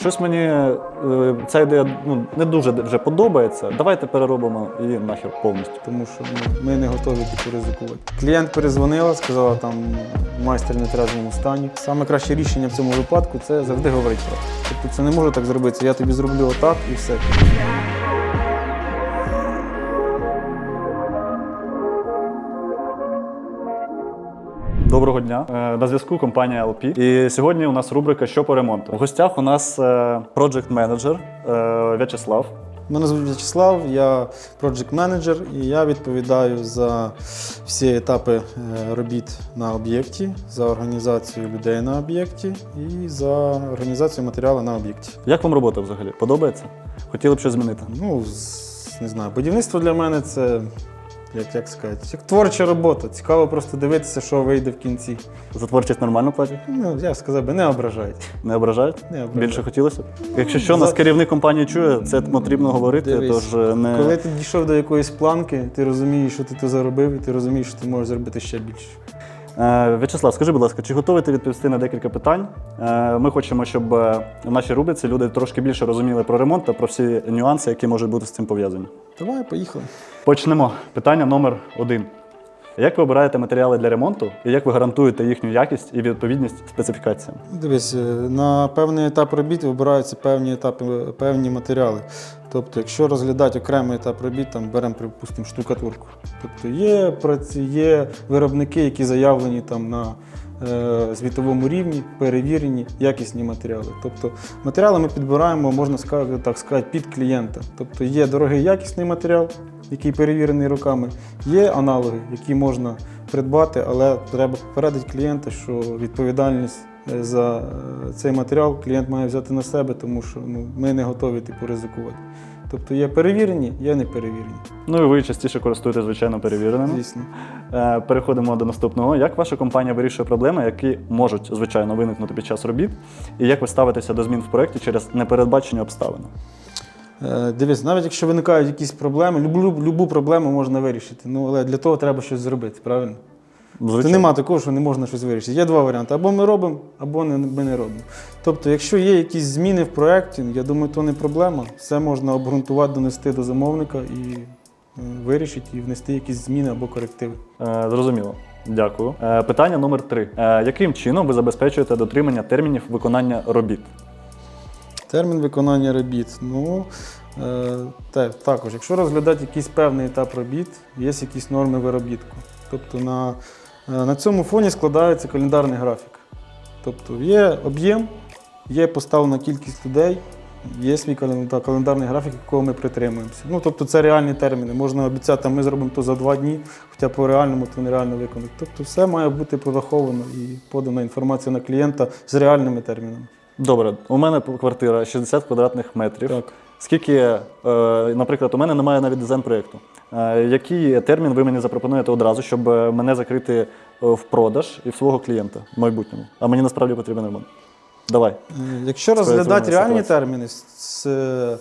щось мені е, ця ідея ну, не дуже вже подобається. Давайте переробимо її нахер повністю. тому що ну, ми не готові таку ризикувати. Клієнт перезвонила, сказала, там майстер не трезвому стані. Саме краще рішення в цьому випадку це завжди говорити про. Тобто це не може так зробити. Я тобі зроблю отак і все. Доброго дня. Е, На зв'язку компанія LP. І сьогодні у нас рубрика Що по ремонту. В гостях у нас проджект менеджер В'ячеслав. Мене звуть В'ячеслав, я проджект менеджер і я відповідаю за всі етапи е, робіт на об'єкті, за організацію людей на об'єкті і за організацію матеріалу на об'єкті. Як вам робота взагалі? Подобається? Хотіли б щось змінити? Ну, не знаю, будівництво для мене це. Як, як сказати, як творча робота. Цікаво просто дивитися, що вийде в кінці. За творчість нормально платять? Ну, я сказав би, не ображають. Не ображають? Не ображають. Більше хотілося б? Якщо що, нас керівник компанії чує, це потрібно говорити, Дивись, тож е, не Коли ти дійшов до якоїсь планки, ти розумієш, що ти то заробив, і ти розумієш, що ти можеш зробити ще більше. Е, В'ячеслав, скажи, будь ласка, чи готовий ти відповісти на декілька питань? Е, Ми хочемо, щоб е, в нашій рубриці люди трошки більше розуміли про ремонт та про всі нюанси, які можуть бути з цим пов'язані. Давай, поїхали. Почнемо. Питання номер один. Як ви обираєте матеріали для ремонту і як ви гарантуєте їхню якість і відповідність специфікаціям? Дивись, е, на певний етап робіт вибираються певні етапи, певні матеріали. Тобто, якщо розглядати окремий етап робіт, там беремо, припустимо, штукатурку. Тобто є, праці- є виробники, які заявлені там на е, звітовому рівні, перевірені, якісні матеріали. Тобто матеріали ми підбираємо, можна так сказати, під клієнта. Тобто є дорогий якісний матеріал, який перевірений роками, є аналоги, які можна придбати, але треба попередити клієнта, що відповідальність е, за е, цей матеріал клієнт має взяти на себе, тому що ну, ми не готові типу, ризикувати. Тобто є перевірені, є неперевірені. Ну і ви частіше користуєтесь, звичайно, перевіреними. Звісно. Е, Переходимо до наступного. Як ваша компанія вирішує проблеми, які можуть, звичайно, виникнути під час робіт? І як ви ставитеся до змін в проєкті через непередбачені обставини? Е, Дивись, навіть якщо виникають якісь проблеми, любу, любу проблему можна вирішити. Ну, але для того треба щось зробити, правильно? Тобто нема такого, що не можна щось вирішити. Є два варіанти: або ми робимо, або не, ми не робимо. Тобто, якщо є якісь зміни в проєкті, я думаю, то не проблема. Все можна обґрунтувати, донести до замовника і е, вирішити, і внести якісь зміни або корективи. Е, Зрозуміло. Дякую. Е, Питання номер три. Е, Яким чином ви забезпечуєте дотримання термінів виконання робіт? Термін виконання робіт. Ну, е, також, якщо розглядати якийсь певний етап робіт, є якісь норми виробітку. Тобто на, е, на цьому фоні складається календарний графік. Тобто є об'єм, є поставлена кількість людей, є свій календар, календарний графік, якого ми притримуємося. Ну, тобто це реальні терміни. Можна обіцяти, ми зробимо то за два дні, хоча по реальному то нереально виконати. Тобто все має бути прораховано і подана інформація на клієнта з реальними термінами. Добре, у мене квартира 60 квадратних метрів. Так. Скільки, е, наприклад, у мене немає навіть дизайн проєкту. Е, Який термін ви мені запропонуєте одразу, щоб е, мене закрити в продаж і в свого клієнта в майбутньому? А мені насправді потрібен ремонт. Давай. Якщо розглядати реальні терміни, з, е,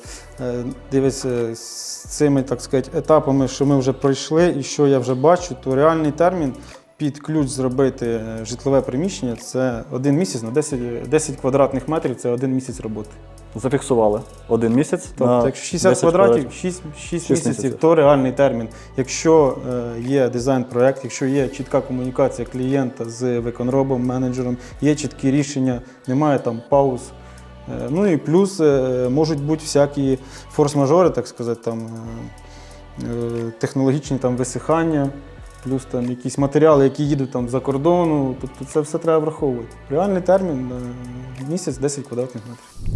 з цими так сказати, етапами, що ми вже пройшли і що я вже бачу, то реальний термін під ключ зробити е, житлове приміщення це один місяць на 10, 10 квадратних метрів це один місяць роботи. Зафіксували один місяць. Тобто, на якщо 60 10 квадратів, 6, 6 місяців, місяців. то реальний термін. Якщо е, є дизайн-проект, якщо є чітка комунікація клієнта з виконробом, менеджером, є чіткі рішення, немає там пауз. Е, ну і плюс е, можуть бути всякі форс-мажори, так сказати, там, технологічні там, висихання, плюс там якісь матеріали, які їдуть там за кордону. Тобто це все треба враховувати. Реальний термін е, місяць 10 квадратних метрів.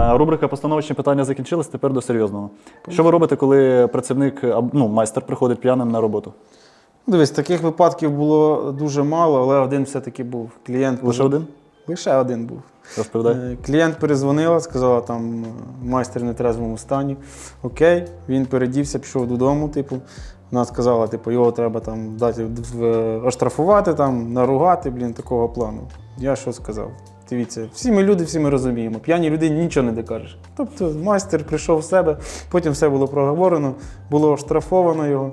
Е, Рубрика постановочні питання закінчилась, тепер до серйозного. Що ви робите, коли працівник, аб- ну, майстер приходить п'яним на роботу? Дивись, таких випадків було дуже мало, але один все-таки був. Клієнт Лише один? Лише один був. Розповідай. Е, Клієнт перезвонила, сказала, там майстер в нетрезвому стані. Окей, він передівся, пішов додому. Типу, вона сказала, типу, його треба там дати оштрафувати, там, наругати, блін, такого плану. Я що сказав? Дивіться, всі ми люди, всі ми розуміємо. П'яній людині нічого не докажеш. Тобто майстер прийшов в себе, потім все було проговорено, було оштрафовано його.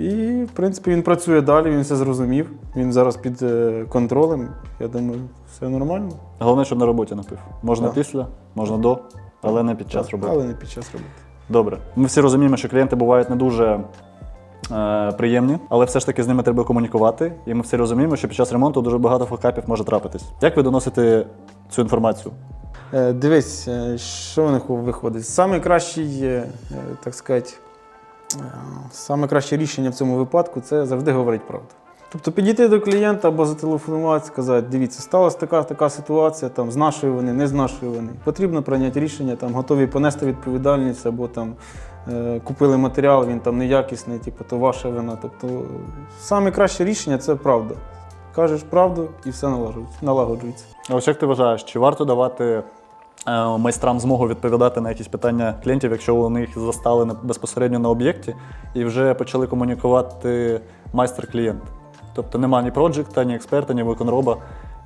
І, в принципі, він працює далі, він все зрозумів. Він зараз під е, контролем. Я думаю, все нормально. Головне, щоб на роботі не пив. Можна Так. після, можна до, але не під час роботи. Але не під час роботи. Добре. Ми всі розуміємо, що клієнти бувають не дуже е, приємні, але все ж таки з ними треба комунікувати. І ми всі розуміємо, що під час ремонту дуже багато факапів може трапитись. Як ви доносите цю інформацію? Е, Дивись, що в них виходить. Саме кращий, так сказати, саме краще рішення в цьому випадку це завжди говорити правду. Тобто підійти до клієнта або зателефонувати, сказати, дивіться, сталася така така ситуація, там, з нашої вини, не з нашої вини. Потрібно прийняти рішення, там, готові понести відповідальність, або там, е, купили матеріал, він там неякісний, типу, то ваша вина. Тобто, саме краще рішення це правда. Кажеш правду і все налагоджується-. А ось як ти вважаєш, чи варто давати майстрам змогу відповідати на якісь питання клієнтів, якщо вони їх застали безпосередньо на об'єкті і вже почали комунікувати майстер-клієнт? Тобто нема ні проджекта, ні експерта, ні виконроба,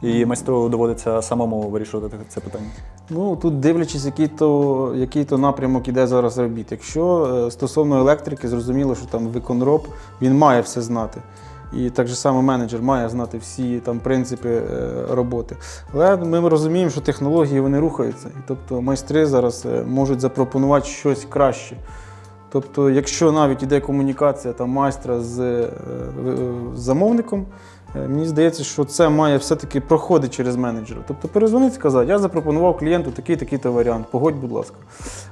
і майстру доводиться самому вирішувати це питання. Ну тут дивлячись, який то, який то напрямок іде зараз робіт. Якщо е, стосовно електрики, зрозуміло, що там виконроб він має все знати. І так же само менеджер має знати всі там принципи е, роботи. Але ми розуміємо, що технології вони рухаються. І тобто майстри зараз е, можуть запропонувати щось краще. Тобто, якщо навіть іде комунікація там, майстра з, е, з замовником, мені здається, що це має все-таки проходити через менеджера. Тобто перезвонити, сказати, я запропонував клієнту такий такий то варіант, погодь, будь ласка.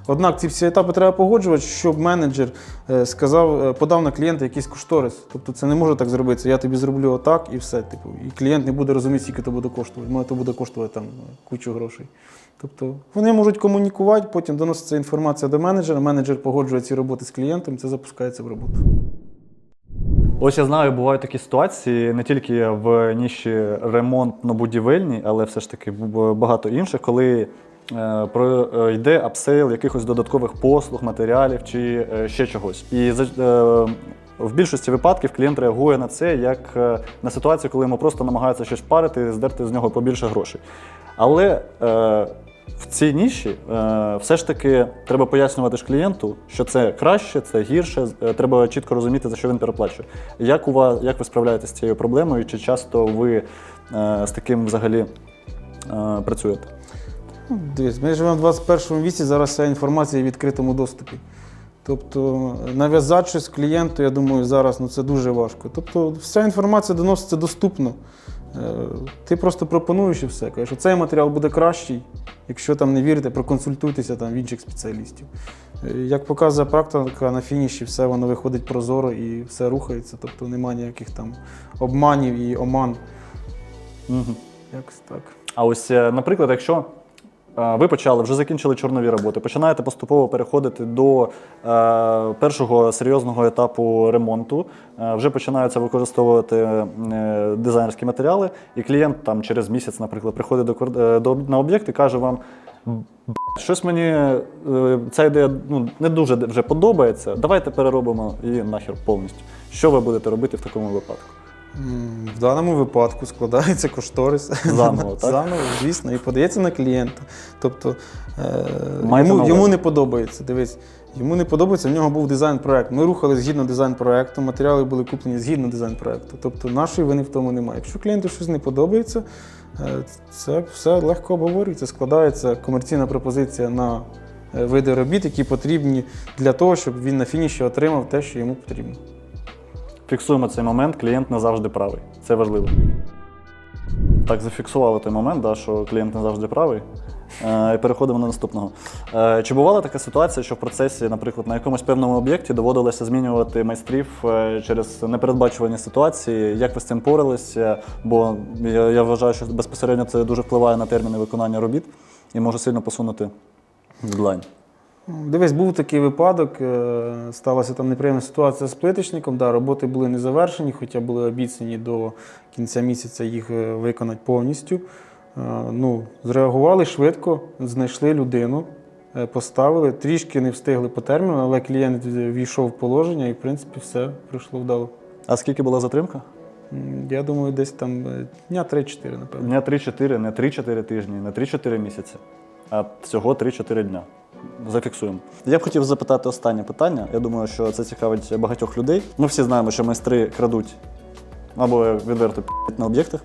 Однак ці всі етапи треба погоджувати, щоб менеджер е, сказав, е, подав на клієнта якийсь кошторис. Тобто це не може так зробитися. Я тобі зроблю отак і все. Типу, і клієнт не буде розуміти, скільки то буде коштувати. Може, то буде коштувати там кучу грошей. Тобто вони можуть комунікувати, потім доноситься інформація до менеджера, менеджер погоджує ці роботи з клієнтом, це запускається в роботу. Ось я знаю, бувають такі ситуації не тільки в ніші ремонтно-будівельній, але все ж таки багато інших, коли е, е, йде апсейл якихось додаткових послуг, матеріалів чи е, ще чогось. І в більшості випадків клієнт реагує на це як на ситуацію, коли йому просто намагаються щось впарити, здерти з нього побільше грошей. Але в цій ніші е, все ж таки треба пояснювати ж клієнту, що це краще, це гірше. е, Треба чітко розуміти, за що він переплачує. Як у вас, як ви справляєтеся з цією проблемою? Чи часто ви е, з таким взагалі працюєте? Дивись, ми живемо в 21 віці, зараз вся інформація в відкритому доступі. Тобто нав'язати щось клієнту, я думаю, зараз ну, це дуже важко. Тобто вся інформація доноситься доступно. Е, Ти просто пропонуєш і все. Кажеш, цей матеріал буде кращий. Якщо там не вірите, проконсультуйтеся там в інших спеціалістів. Е, Як показує практика, на фініші все воно виходить прозоро і все рухається. Тобто немає ніяких там обманів і оман. Угу. Якось так. А ось, е, наприклад, якщо ви почали, вже закінчили чорнові роботи, починаєте поступово переходити до е, першого серйозного етапу ремонту, е, вже починаються використовувати е, дизайнерські матеріали, і клієнт там через місяць, наприклад, приходить до, до на об'єкт і каже вам. Щось мені ця ідея ну, не дуже вже подобається. Давайте переробимо її нахер повністю. Що ви будете робити в такому випадку? В даному випадку складається кошторис Заново, так? Заново, звісно, і подається на клієнта. Тобто е, йому, йому не подобається. Дивись, йому не подобається, в нього був дизайн-проект. Ми рухали згідно дизайн-проекту, матеріали були куплені згідно дизайн-проекту. Тобто нашої вини в тому немає. Якщо клієнту щось не подобається, е, це все легко обговорюється, складається комерційна пропозиція на е, види робіт, які потрібні для того, щоб він на фініші отримав те, що йому потрібно. Фіксуємо цей момент, клієнт не завжди правий. Це важливо. Так, зафіксували той момент, да, що клієнт не завжди правий. Е, і переходимо до наступного. Е, чи бувала така ситуація, що в процесі, наприклад, на якомусь певному об'єкті доводилося змінювати майстрів е, через непередбачувані ситуації? Як ви з цим поралися? Бо я, вважаю, що безпосередньо це дуже впливає на терміни виконання робіт і може сильно посунути дедлайн. Дивись, був такий випадок, е, сталася там неприємна ситуація з плиточником. Да, роботи були не завершені, хоча були обіцяні до кінця місяця їх е, виконати повністю. Е, Ну, зреагували швидко, знайшли людину, поставили, трішки не встигли по терміну, але клієнт війшов в положення і, в принципі, все пройшло вдало. А скільки була затримка? Я думаю, десь там дня 3-4, напевно. Дня 3-4, не 3-4 тижні, не 3-4 місяці, а всього 3-4 дня. Зафіксуємо. Я б хотів запитати останнє питання. Я думаю, що це цікавить багатьох людей. Ми всі знаємо, що майстри крадуть або відверто на об'єктах.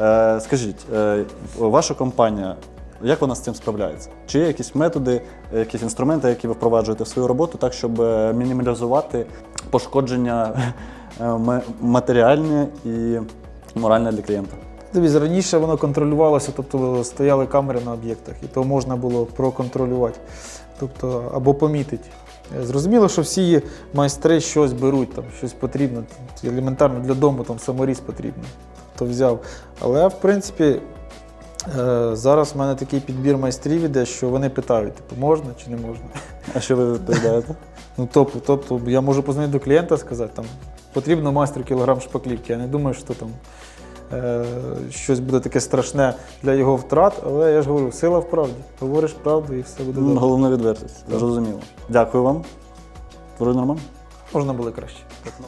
Е, скажіть, е, ваша компанія, як вона з цим справляється? Чи є якісь методи, якісь інструменти, які ви впроваджуєте в свою роботу, так, щоб е, мінімалізувати пошкодження е, матеріальне і моральне для клієнта? Дивіться, раніше воно контролювалося, тобто стояли камери на об'єктах, і то можна було проконтролювати, тобто або помітити. Зрозуміло, що всі майстри щось беруть, там, щось потрібно. Елементарно для дому там саморіз потрібно, то взяв. Але в принципі е, зараз в мене такий підбір майстрів іде, що вони питають, типу, можна чи не можна. А що ви відповідаєте? Ну, тобто, тобто я можу позвонити до клієнта і сказати, там потрібно майстру кілограм шпаклівки. Я не думаю, що там щось буде таке страшне для його втрат, але я ж говорю, сила в правді. Говориш правду і все буде Ну, добре. Головне відвертість. Зрозуміло. Дякую вам. Твори нормально? Можна було краще. Ну.